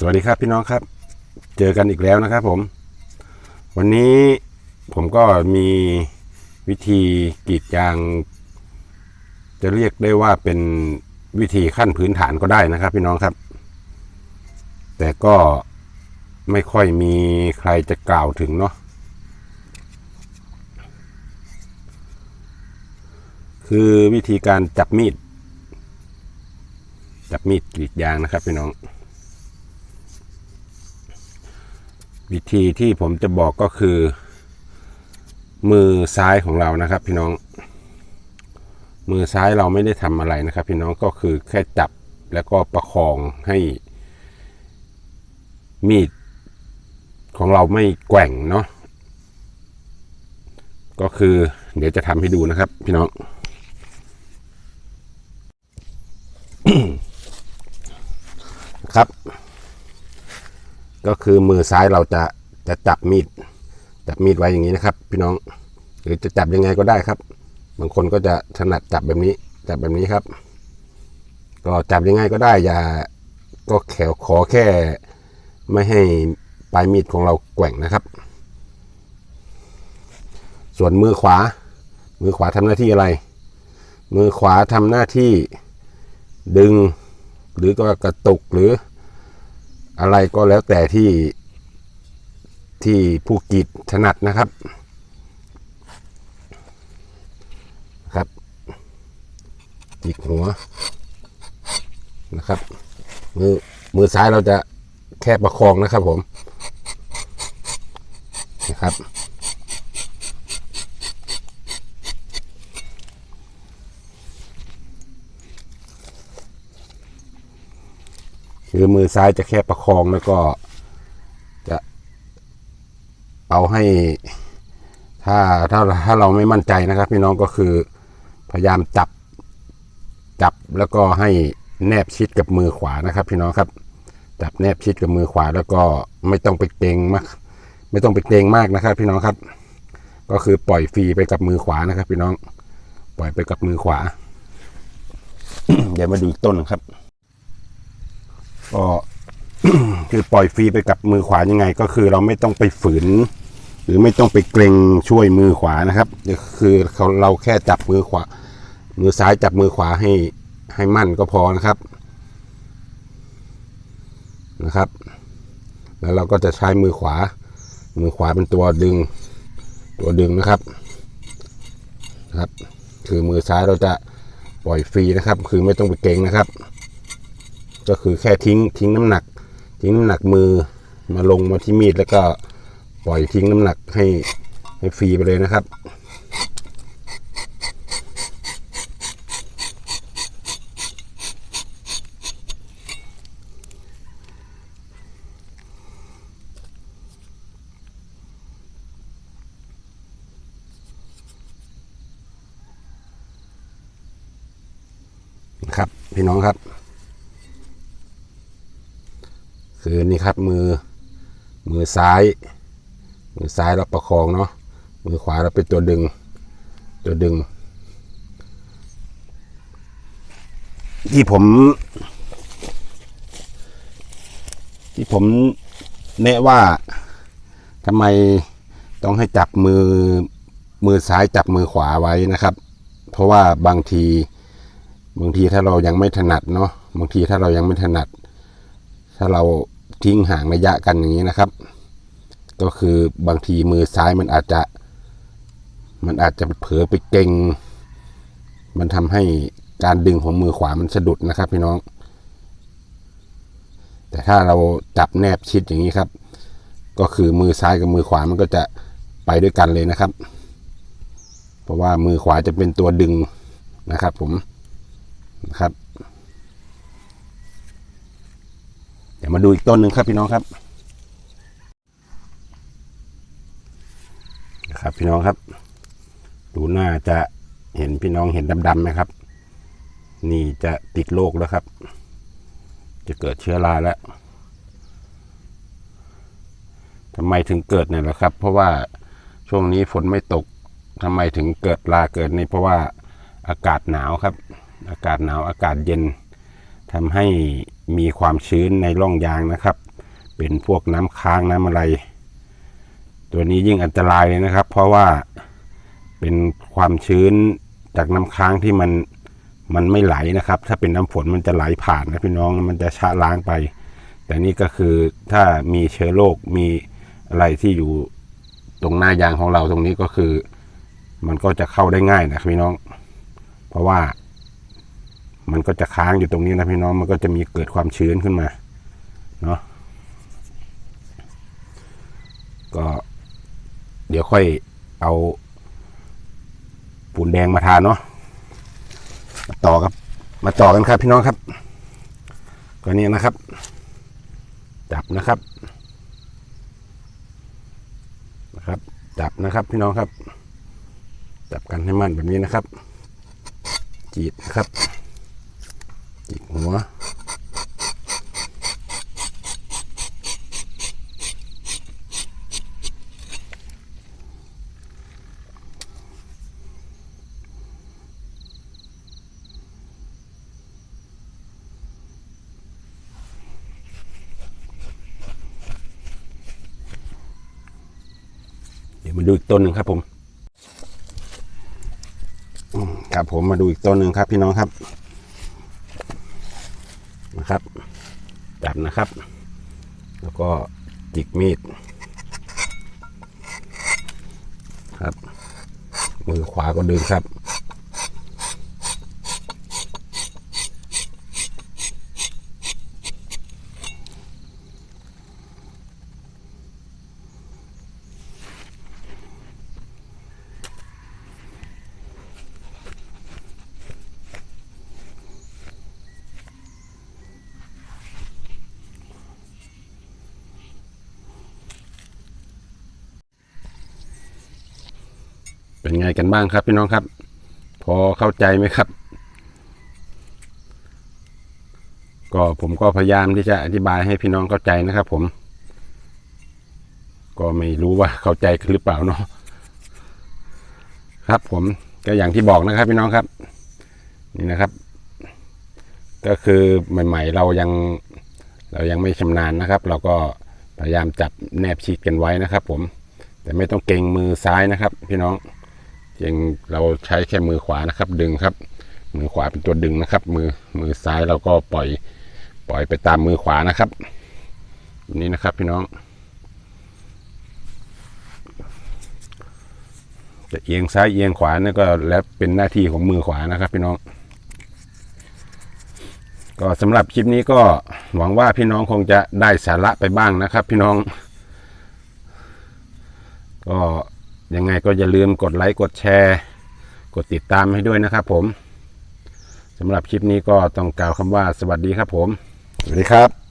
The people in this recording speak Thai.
สวัสดีครับพี่น้องครับ เจอกันอีกแล้วนะครับผม วันนี้ผมก็มีวิธีกรีดยาง จะเรียกได้ว่าเป็นวิธีขั้นพื้นฐานก็ได้นะครับ พี่น้องครับ แต่ก็ไม่ค่อยมีใครจะกล่าวถึงเนาะคือวิธีการจับมีด จับมีดกรีดยางนะครับพี่น้อง วิธีที่ผมจะบอกก็คือ มือซ้ายของเรานะครับ พี่น้อง มือซ้ายเราไม่ได้ทำอะไรนะครับ พี่น้องก็คือแค่จับแล้วก็ประคองให้มีดของเราไม่แกว่งเนาะก็คือเดี๋ยวจะทำให้ดูนะครับ พี่น้องครับ ก็คือมือซ้ายเราจะจะจับมีดจับมีดไว้อย่างนี้นะครับ พี่น้อง หรือจะจับยังไงก็ได้ครับ บางคนก็จะถนัดจับแบบนี้ จับแบบนี้ครับ ก็จับยังไงก็ได้อย่าก็แขวขอแค่ไม่ให้ปลายมีดของเราแกว่งนะครับ ส่วนมือขวา มือขวาทำหน้าที่อะไร มือขวาทำหน้าที่ดึง หรือก็กระตุกหรือ อะไรก็แล้วแต่ที่ที่ผู้กีดถนัดนะครับครับจิกหัวนะครับ มือมือซ้ายเราจะแค่ประคองนะครับผมนะครับ คือมือซ้ายจะแค่ประคองแล้วก็ จะเอาให้ ถ้าถ้าถ้าเราไม่มั่นใจนะครับ พี่น้องก็คือพยายามจับจับแล้วก็ให้แนบชิดกับมือขวานะครับ พี่น้องครับ จับแนบชิดกับมือขวาแล้วก็ไม่ต้องไปเกรงมาก ไม่ต้องไปเกรงมากนะครับ พี่น้องครับ ก็คือปล่อยฟรีไปกับมือขวานะครับ พี่น้อง ปล่อยไปกับมือขวา เดี๋ยวมาดูต้นครับ ก็คือปล่อยฟรีไปกับมือขวายังไง ก็คือเราไม่ต้องไปฝืน หรือไม่ต้องไปเกรงช่วยมือขวานะครับคือเขาเราแค่จับมือขวา มือซ้ายจับมือขวาให้ให้มั่นก็พอนะครับนะครับ แล้วเราก็จะใช้มือขวา มือขวาเป็นตัวดึง ตัวดึงนะครับนะครับ คือมือซ้ายเราจะปล่อยฟรีนะครับ คือไม่ต้องไปเกรงนะครับ ก็คือแค่ทิ้งทิ้งน้ำหนัก ทิ้งน้ำหนักมือมาลงมาที่มีดแล้วก็ปล่อยทิ้งน้ำหนักให้ให้ฟรีไปเลยนะครับครับ พี่น้องครับ คือนี่ครับมือมือซ้าย มือซ้ายเราประคองเนาะมือขวาเราเป็นตัวดึง ตัวดึง ที่ผม ที่ผมแนะว่าทำไมต้องให้จับมือมือซ้ายจับมือขวาไว้นะครับ เพราะว่าบางทีบางทีถ้าเรายังไม่ถนัดเนาะบางทีถ้าเรายังไม่ถนัด ถ้าเรา ทิ้งห่างระยะกันอย่างนี้นะครับ ก็คือบางทีมือซ้ายมันอาจจะ มันอาจจะเผลอไปเก่ง มันทำให้การดึงของมือขวามันสะดุดนะครับพี่น้อง แต่ถ้าเราจับแนบชิดอย่างนี้ครับ ก็คือมือซ้ายกับมือขวามันก็จะไปด้วยกันเลยนะครับ เพราะว่ามือขวาจะเป็นตัวดึงนะครับผมนะครับ เดี๋ยวมาดูอีกต้นหนึ่งครับพี่น้องครับนะครับพี่น้องครับ ดูหน้าจะเห็นพี่น้องเห็นดำๆไหมครับ นี่จะติดโรคแล้วครับ จะเกิดเชื้อราแล้วทำไมถึงเกิดเนี่ยล่ะครับ เพราะว่าช่วงนี้ฝนไม่ตกทำไมถึงเกิดราเกิดนี่เพราะว่าอากาศหนาวครับ อากาศหนาวอากาศเย็น ทำให้มีความชื้นในร่องยางนะครับ เป็นพวกน้ำค้างน้ำอะไร ตัวนี้ยิ่งอันตรายเลยนะครับ เพราะว่าเป็นความชื้นจากน้ำค้างที่มันมันไม่ไหลนะครับ ถ้าเป็นน้ำฝนมันจะไหลผ่านนะพี่น้องมันจะชะล้างไป แต่นี่ก็คือถ้ามีเชื้อโรคมีอะไรที่อยู่ตรงหน้ายางของเราตรงนี้ก็คือ มันก็จะเข้าได้ง่ายนะพี่น้อง เพราะว่า มันก็จะค้างอยู่ตรงนี้นะพี่น้องมันก็จะมีเกิดความชื้นขึ้นมาเนาะก็เดี๋ยวค่อยเอาปูนแดงมาทาเนาะมาต่อครับ มาต่อกันครับพี่น้องครับก็นี่นะครับ จับนะครับนะครับ จับนะครับพี่น้องครับ จับกันให้มั่นแบบนี้นะครับ จีดนะครับ จีดหัว เดี๋ยว มาดูอีกต้นหนึ่งครับผมครับผมมาดูอีกต้นหนึ่งครับ พี่น้องครับนะครับจับนะครับ แล้วก็จิกมีดครับ มือขวาก็ดึงครับ เป็นไงกันบ้างครับพี่น้องครับ พอเข้าใจไหมครับ ก็ผมก็พยายามที่จะอธิบายให้พี่น้องเข้าใจนะครับ ผม ก็ไม่รู้ว่าเข้าใจหรือเปล่าเนาะครับ ผมก็อย่างที่บอกนะครับ พี่น้องครับ นี่นะครับ ก็คือใหม่ ๆ เรายังเรายังไม่ชำนาญนะครับ เราก็พยายามจับแนบชิดกันไว้นะครับ ผมแต่ไม่ต้องเกรงมือซ้ายนะครับ พี่น้อง ยงเราใช้แค่มือขวานะครับ ดึงครับ มือขวาเป็นตัวดึงนะครับ มือมือซ้ายเราก็ปล่อย ปล่อยไปตามมือขวานะครับแบบนี้นะครับพี่น้อง จะเอียงซ้ายเอียงขวานี่ก็แล้วเป็นหน้าที่ของมือขวานะครับ พี่น้อง ก็สำหรับคลิปนี้ก็หวังว่าพี่น้องคงจะได้สาระไปบ้างนะครับ พี่น้อง ก็ ยังไงก็อย่าลืมกดไลค์กดแชร์ กดติดตามให้ด้วยนะครับผมสำหรับคลิปนี้ก็ต้องกล่าวคำว่าสวัสดีครับผม สวัสดีครับ